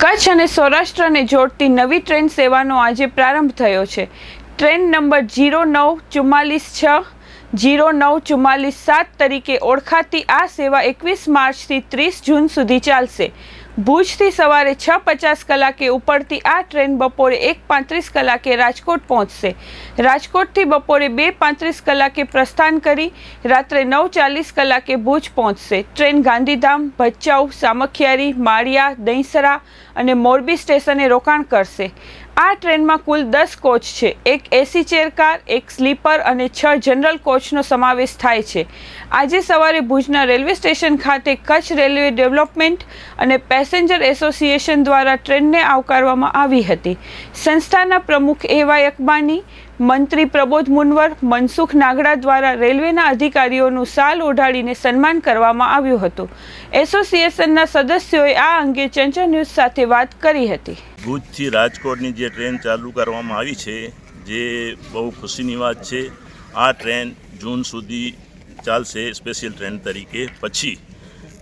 કચ્છ અને સૌરાષ્ટ્રને જોડતી નવી ટ્રેન સેવાનો આજે પ્રારંભ થયો છે. ટ્રેન નંબર જીરો નવ ચુમ્માલીસ છ જીરો નવ ચુમ્માલીસ સાત તરીકે ઓળખાતી આ સેવા એકવીસ માર્ચથી ત્રીસ જૂન સુધી ચાલશે. ભુજથી સવારે છ પચાસ કલાકે ઉપડતી આ ટ્રેન બપોરે એક પાંત્રીસ કલાકે રાજકોટ પહોંચશે. રાજકોટથી બપોરે બે પાંત્રીસ કલાકે પ્રસ્થાન કરી, રાત્રે નવ ચાલીસ કલાકે ભુજ પહોંચશે. ટ્રેન ગાંધીધામ, ભચાઉ, સામખિયારી, માળિયા, દહીસરા અને મોરબી સ્ટેશને રોકાણ કરશે. આ ટ્રેનમાં કુલ દસ કોચ છે. એક એસી ચેર કાર એક સ્લીપર અને છ જનરલ કોચનો સમાવેશ થાય છે. આજે સવારે ભુજના રેલવે સ્ટેશન ખાતે કચ્છ રેલવે ડેવલપમેન્ટ અને પેસેન્જર એસોસિએશન દ્વારા ટ્રેનને આવકારવામાં આવી હતી. સંસ્થાના પ્રમુખ એવાય અકબાની મંત્રી પ્રબોધ મુનવર મનસુખ નાગડા દ્વારા રેલવેના અધિકારીઓનું સાલ ઓઢાડીને સન્માન કરવામાં આવ્યું હતું. એસોસિએશનના સદસ્યોએ આ અંગે ચંચળ ન્યૂઝ સાથે વાત કરી હતી. ભુજથી રાજકોટની જે ટ્રેન ચાલુ કરવામાં આવી છે, જે બહુ ખુશીની વાત છે, આ ટ્રેન જૂન સુધી ચાલશે સ્પેશિયલ ટ્રેન તરીકે. પછી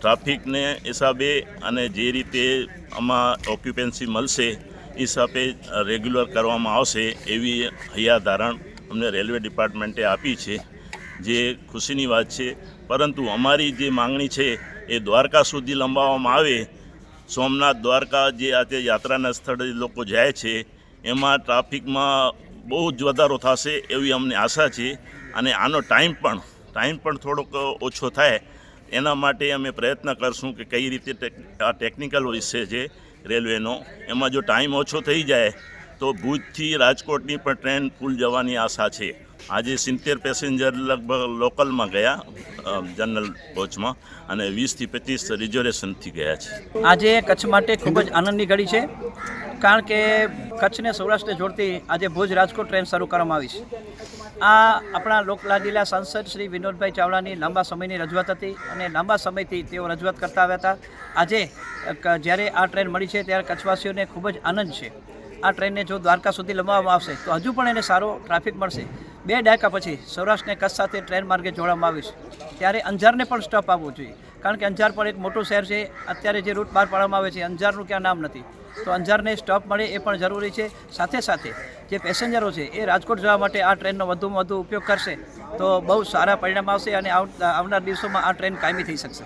ટ્રાફિકને હિસાબે અને જે રીતે આમાં ઓક્યુપેન્સી મળશે હિસાબે રેગ્યુલર કરવામાં આવશે એવી હૈયાધારણ અમને રેલવે ડિપાર્ટમેન્ટે આપી છે, જે ખુશીની વાત છે. પરંતુ અમારી જે માંગણી છે એ દ્વારકા સુધી લંબાવવામાં આવે. સોમનાથ દ્વારકા જે આજે યાત્રાના સ્થળે લોકો જાય છે, એમાં ટ્રાફિકમાં બહુ જ વધારો થશે એવી અમને આશા છે. અને આનો ટાઈમ પણ ટાઈમ પણ થોડોક ઓછો થાય. એના માટે અમે પ્રયત્ન કરશું કે કઈ રીતે આ ટેકનિકલ વિષય છે રેલવેનો એમાં જો ટાઈમ ઓછો થઈ જાય, તો ભુજથી રાજકોટની પણ ટ્રેન ફૂલ જવાની આશા છે. આજે સિત્તેર પેસેન્જર લગભગ લોકલમાં ગયા જનરલ કોચમાં અને વીસથી પચીસ રિઝર્વેશનથી ગયા છે. આજે કચ્છ માટે ખૂબ જ આનંદની ઘડી છે, કારણ કે કચ્છને સૌરાષ્ટ્રને જોડતી આજે ભુજ રાજકોટ ટ્રેન શરૂ કરવામાં આવી છે. આ આપણા લોકલાડીલા સાંસદ શ્રી વિનોદભાઈ ચાવડાની લાંબા સમયની રજૂઆત હતી અને લાંબા સમયથી તેઓ રજૂઆત કરતા આવ્યા હતા. આજે જ્યારે આ ટ્રેન મળી છે, ત્યારે કચ્છવાસીઓને ખૂબ જ આનંદ છે. આ ટ્રેનને જો દ્વારકા સુધી લંબાવવામાં આવશે, તો હજુ પણ એને સારો ટ્રાફિક મળશે. બે દાયકા પછી સૌરાષ્ટ્રને કચ્છ સાથે ટ્રેન માર્ગે જોડવામાં આવીશ. ત્યારે અંજારને પણ સ્ટોપ આપવો જોઈએ. કારણ કે અંજાર પણ એક મોટું શહેર છે. અત્યારે જે રૂટ બહાર પાડવામાં આવે છે, અંજારનું ક્યાં નામ નથી. તો અંજારને સ્ટોપ મળે એ પણ જરૂરી છે. સાથે સાથે જે પેસેન્જરો છે, એ રાજકોટ જવા માટે આ ટ્રેનનો વધુમાં વધુ ઉપયોગ કરશે. તો બહુ સારા પરિણામ આવશે અને આવનાર દિવસોમાં આ ટ્રેન કાયમી થઈ શકશે.